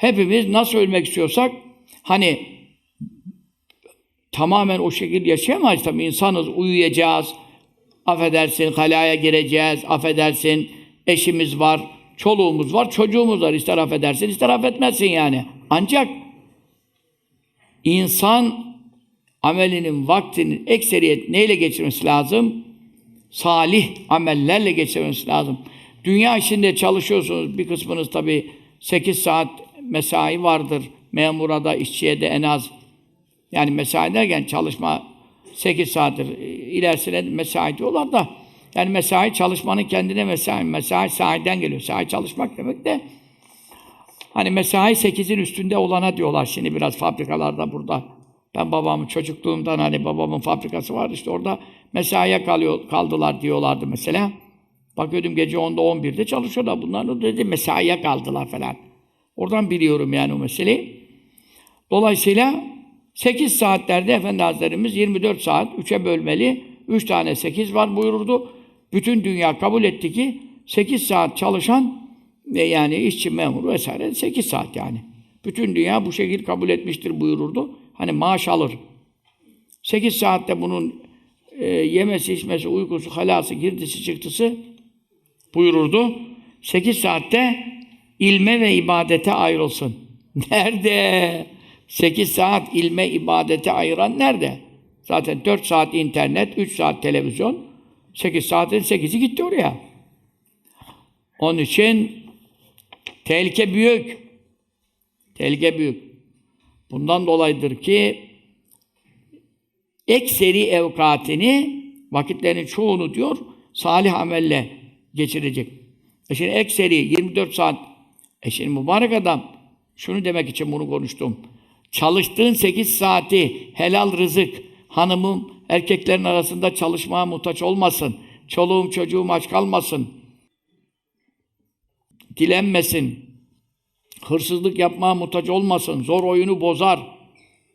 hepimiz nasıl ölmek istiyorsak hani tamamen o şekilde yaşayamayız tabii. insanız, uyuyacağız, affedersin, halaya gireceğiz, affedersin, eşimiz var, çoluğumuz var, çocuğumuz var. İster affedersin, ister affetmezsin yani. Ancak insan amelinin, vaktinin ekseriyet neyle geçirmesi lazım? Salih amellerle geçirmesi lazım. Dünya işinde çalışıyorsunuz. Bir kısmınız tabii 8 saat mesai vardır. Memura da, işçiye de en az. Yani mesai derken çalışma 8 saattir. İlerisine mesai diyorlar da. Yani mesai çalışmanın kendine mesai. Mesai sahiden geliyor. Sahi çalışmak demek de Hani mesai 8'in üstünde olana diyorlar şimdi biraz fabrikalarda burada. Ben babamın çocukluğumdan hani babamın fabrikası vardı işte orada mesaiye kalıyor, kaldılar diyorlardı mesela. Bakıyordum gece 10'da 11'de çalışıyorlar. Bunlar da dedi mesaiye kaldılar falan. Oradan biliyorum yani o meseleyi. Dolayısıyla 8 saatlerde Efendi Hazretlerimiz 24 saat 3'e bölmeli. 3 tane 8 var buyururdu. Bütün dünya kabul etti ki 8 saat çalışan ve yani işçi memuru vesaire 8 saat yani. Bütün dünya bu şekilde kabul etmiştir buyururdu. Hani maaş alır. 8 saatte bunun e, yemesi, içmesi, uykusu, halası, girdisi, çıktısı buyururdu. 8 saatte ilme ve ibadete ayrılsın. Nerede? 8 saat ilme, ibadete ayıran nerede? Zaten 4 saat internet, 3 saat televizyon, 8 saatin 8'i gitti oraya. Onun için tehlike büyük. Tehlike büyük. Bundan dolayıdır ki ekseri evkatini, vakitlerin çoğunu diyor, salih amelle geçirecek. E şimdi ekseri 24 saat, e şimdi mübarek adam, şunu demek için bunu konuştum. Çalıştığın 8 saati helal rızık, hanımım erkeklerin arasında çalışmaya muhtaç olmasın. Çoluğum çocuğum aç kalmasın. Dilenmesin. Hırsızlık yapmaya muhtaç olmasın. Zor oyunu bozar.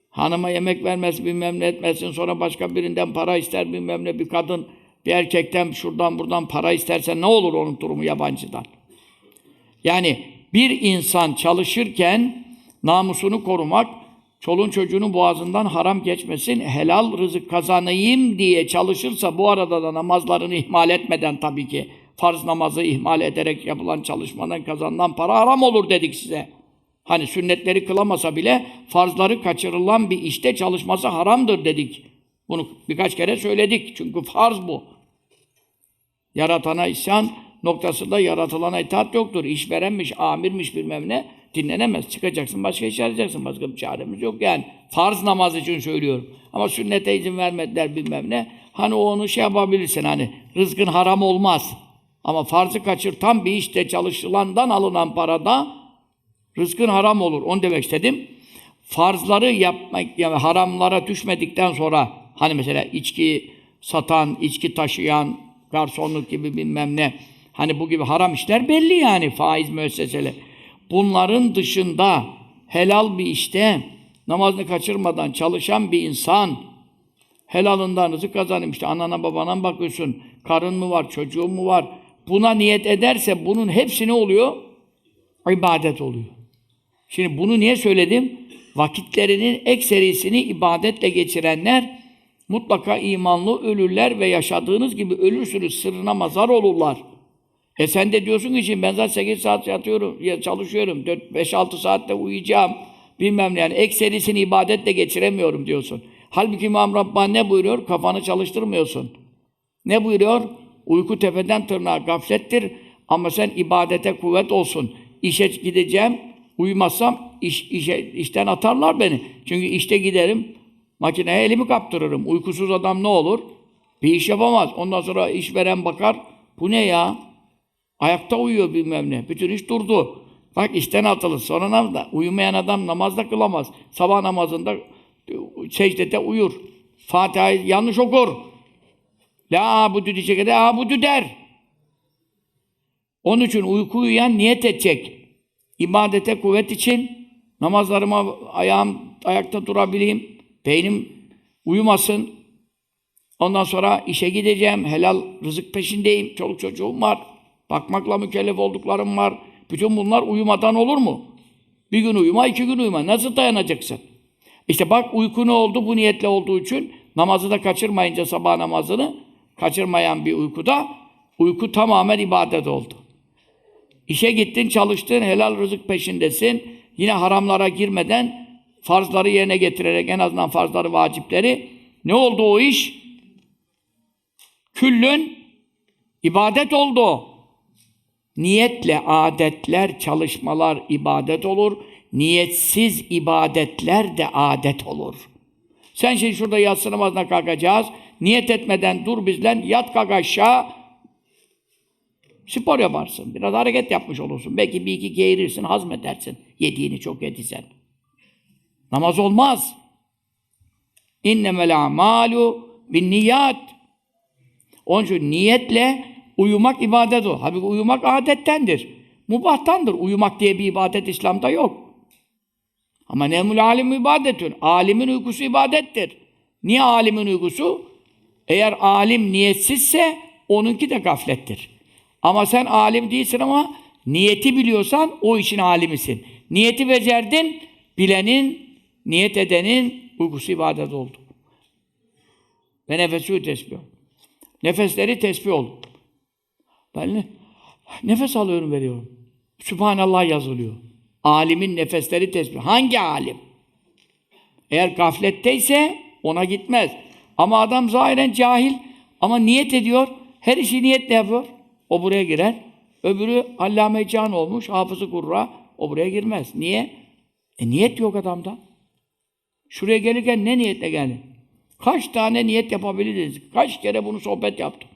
Hanıma yemek vermez, bilmem ne etmesin. Sonra başka birinden para ister, bilmem ne. Bir kadın bir erkekten şuradan buradan para isterse ne olur onun durumu yabancıdan? Yani bir insan çalışırken namusunu korumak, çoluğun çocuğunun boğazından haram geçmesin, helal rızık kazanayım diye çalışırsa bu arada da namazlarını ihmal etmeden tabii ki farz namazı ihmal ederek yapılan çalışmadan kazanılan para haram olur dedik size. Hani sünnetleri kılamasa bile farzları kaçırılan bir işte çalışması haramdır dedik. Bunu birkaç kere söyledik. Çünkü farz bu. Yaratana isyan noktasında yaratılana itaat yoktur. İşverenmiş, amirmiş bilmem ne dinlenemez. Çıkacaksın, başka iş arayacaksın. Başka bir çaremiz yok yani. Farz namaz için söylüyorum. Ama sünnete izin vermediler bilmem ne. Hani o onu şey yapabilirsin hani rızkın haram olmaz. Ama farzı kaçırtan bir işte çalışılandan alınan parada rızkın haram olur. Onu demek istedim. Farzları yapmak, yani haramlara düşmedikten sonra hani mesela içki satan, içki taşıyan, garsonluk gibi bilmem ne. Hani bu gibi haram işler belli yani faiz müesseseleri. Bunların dışında helal bir işte namazını kaçırmadan çalışan bir insan helalından rızık kazanayım. İşte anana babana bakıyorsun. Karın mı var, çocuğun mu var? Buna niyet ederse bunun hepsi ne oluyor? İbadet oluyor. Şimdi bunu niye söyledim? Vakitlerinin ekserisini ibadetle geçirenler mutlaka imanlı ölürler ve yaşadığınız gibi ölürsünüz, sırrına mazar olurlar. E sen de diyorsun ki şimdi ben zaten 8 saat yatıyorum, ya çalışıyorum, 5-6 saatte uyuyacağım, bilmem ne yani ekserisini ibadetle geçiremiyorum diyorsun. Halbuki İmam Rabbani ne buyuruyor? Kafanı çalıştırmıyorsun. Ne buyuruyor? Uyku tepeden tırnağa gaflettir ama sen ibadete kuvvet olsun. İşe gideceğim, uyumazsam iş, işe, işten atarlar beni. Çünkü işte giderim, makineye elimi kaptırırım. Uykusuz adam ne olur? Bir iş yapamaz. Ondan sonra işveren bakar, bu ne ya? Ayakta uyuyor bilmem ne. Bütün iş durdu. Bak işten atılır. Sonra namazda. Uyumayan adam namazda kılamaz. Sabah namazında secdede uyur. Fatiha'yı yanlış okur. La abudu diyecek, la abudu der. Onun için uyku uyuyan niyet edecek. İbadete kuvvet için namazlarıma ayağım ayakta durabileyim. Beynim uyumasın. Ondan sonra işe gideceğim. Helal rızık peşindeyim. Çoluk çocuğum var. Bakmakla mükellef olduklarım var. Bütün bunlar uyumadan olur mu? Bir gün uyuma, iki gün uyuma. Nasıl dayanacaksın? İşte bak uyku ne oldu? Bu niyetle olduğu için namazı da kaçırmayınca sabah namazını kaçırmayan bir uykuda uyku tamamen ibadet oldu. İşe gittin, çalıştın, helal rızık peşindesin. Yine haramlara girmeden farzları yerine getirerek en azından farzları, vacipleri ne oldu o iş? Küllün ibadet oldu. Niyetle adetler, çalışmalar ibadet olur. Niyetsiz ibadetler de adet olur. Sen şimdi şurada yatsı namazına kalkacağız. Niyet etmeden dur bizden yat kalk aşağı. Spor yaparsın. Biraz hareket yapmış olursun. Belki bir iki geğirirsin, hazmedersin. Yediğini çok yediysen. Namaz olmaz. İnnemel amalu bin niyat. Onun için niyetle uyumak ibadet o. Halbuki uyumak adettendir. Mubahtandır. Uyumak diye bir ibadet İslam'da yok. Ama nemul alim ibadetün. Alimin uykusu ibadettir. Niye alimin uykusu? Eğer alim niyetsizse onunki de gaflettir. Ama sen alim değilsin ama niyeti biliyorsan o işin alimisin. Niyeti becerdin, bilenin, niyet edenin uykusu ibadet oldu. Ve nefesi tesbih. Nefesleri tesbih oldu. Ben ne- nefes alıyorum veriyorum. Sübhanallah yazılıyor. Alimin nefesleri tesbih. Hangi alim? Eğer gafletteyse ona gitmez. Ama adam zahiren cahil ama niyet ediyor. Her işi niyetle yapıyor. O buraya girer. Öbürü allame can olmuş, hafızı kurra. O buraya girmez. Niye? E niyet yok adamda. Şuraya gelirken ne niyetle geldin? Kaç tane niyet yapabiliriz? Kaç kere bunu sohbet yaptım.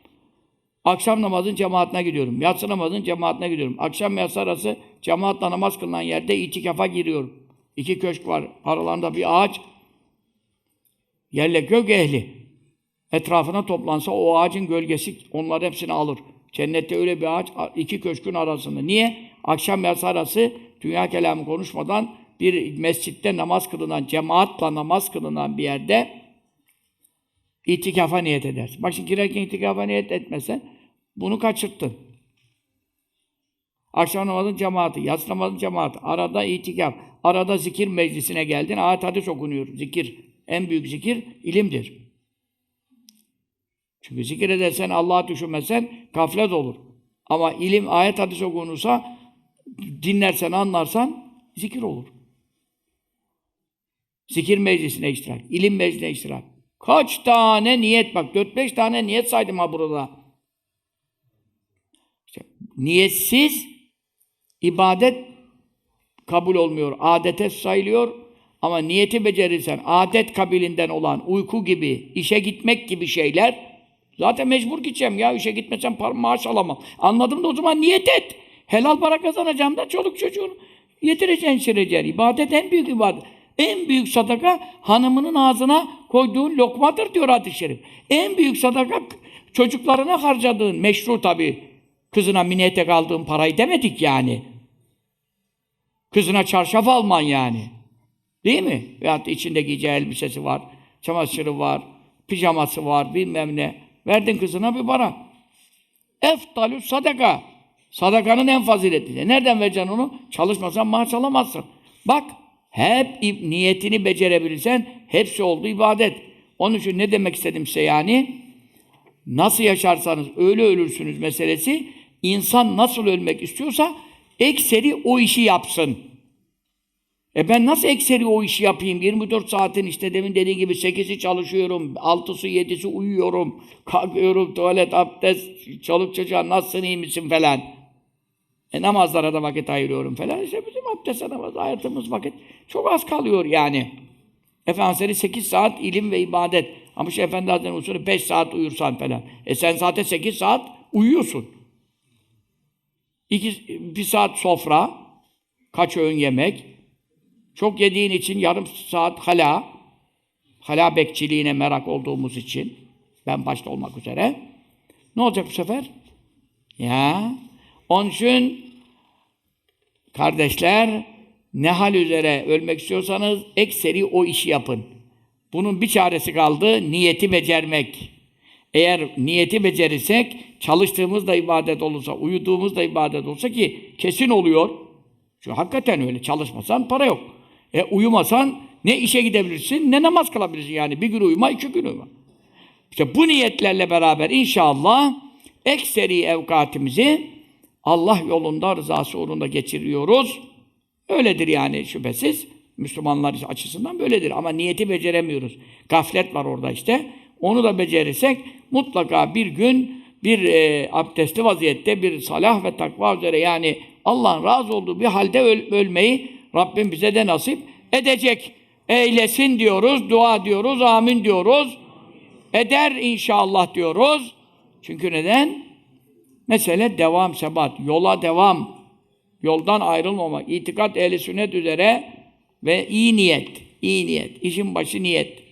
Akşam namazın cemaatine gidiyorum. Yatsı namazın cemaatine gidiyorum. Akşam yatsı arası cemaatle namaz kılınan yerde itikafa giriyorum. İki köşk var. Aralarında bir ağaç. Yerle gök ehli. Etrafına toplansa o ağacın gölgesi onların hepsini alır. Cennette öyle bir ağaç iki köşkün arasında. Niye? Akşam yatsı arası dünya kelamı konuşmadan bir mescitte namaz kılınan, cemaatle namaz kılınan bir yerde itikafa niyet edersin. Bak şimdi girerken itikafa niyet etmesen bunu kaçırttın. Akşam namazın cemaati, yatsı namazın cemaati, arada itikaf, arada zikir meclisine geldin, ayet hadis okunuyor. Zikir, en büyük zikir ilimdir. Çünkü zikir edersen, Allah'ı düşünmezsen gaflet olur. Ama ilim, ayet hadis okunursa, dinlersen, anlarsan zikir olur. Zikir meclisine iştirak, ilim meclisine iştirak. Kaç tane niyet bak, 4-5 tane niyet saydım ha burada. İşte, niyetsiz ibadet kabul olmuyor, adete sayılıyor. Ama niyeti becerirsen, adet kabilinden olan uyku gibi, işe gitmek gibi şeyler, zaten mecbur gideceğim ya, işe gitmesem maaş alamam. Anladım da o zaman niyet et. Helal para kazanacağım da çoluk çocuğunu yedireceksin, içireceksin. İbadet en büyük ibadet. En büyük sadaka hanımının ağzına koyduğun lokmadır diyor hadis-i şerif. En büyük sadaka çocuklarına harcadığın, meşru tabii. Kızına mini etek aldığın parayı demedik yani. Kızına çarşaf alman yani. Değil mi? Veyahut içinde giyeceği elbisesi var, çamaşırı var, pijaması var, bilmem ne. Verdin kızına bir para. Eftalü sadaka. Sadakanın en faziletli. Nereden vereceksin onu? Çalışmasan maaş alamazsın. Bak, hep niyetini becerebilirsen hepsi oldu ibadet. Onun için ne demek istedim size yani? Nasıl yaşarsanız öyle ölürsünüz meselesi. İnsan nasıl ölmek istiyorsa ekseri o işi yapsın. E ben nasıl ekseri o işi yapayım? 24 saatin işte demin dediği gibi 8'i çalışıyorum, 6'sı 7'si uyuyorum, kalkıyorum, tuvalet, abdest, çoluk çocuğa nasılsın, iyi misin falan. E namazlara da vakit ayırıyorum falan. İşte bizim abdest namaz hayatımız vakit çok az kalıyor yani. Efendimiz 8 saat ilim ve ibadet. Ama şu Efendi Hazretleri usulü 5 saat uyursan falan. E sen zaten 8 saat uyuyorsun. İki, bir saat sofra, kaç öğün yemek, çok yediğin için yarım saat hala, hala bekçiliğine merak olduğumuz için, ben başta olmak üzere, ne olacak bu sefer? Ya, onun için kardeşler, ne hal üzere ölmek istiyorsanız ekseri o işi yapın. Bunun bir çaresi kaldı, niyeti becermek. Eğer niyeti becerirsek, çalıştığımız da ibadet olursa, uyuduğumuz da ibadet olsa ki kesin oluyor. Şu hakikaten öyle. Çalışmasan para yok. E uyumasan ne işe gidebilirsin ne namaz kılabilirsin yani. Bir gün uyuma, iki gün uyuma. İşte bu niyetlerle beraber inşallah ekseri evkatimizi Allah yolunda, rızası uğrunda geçiriyoruz. Öyledir yani şüphesiz. Müslümanlar açısından böyledir. Ama niyeti beceremiyoruz. Gaflet var orada işte. Onu da becerirsek mutlaka bir gün bir e, abdestli vaziyette bir salah ve takva üzere yani Allah'ın razı olduğu bir halde öl- ölmeyi Rabbim bize de nasip edecek. Eylesin diyoruz, dua diyoruz, amin diyoruz. Eder inşallah diyoruz. Çünkü neden? Mesele devam, sebat. Yola devam. Yoldan ayrılmamak. İtikat ehli sünnet üzere ve iyi niyet. iyi niyet. İşin başı niyet.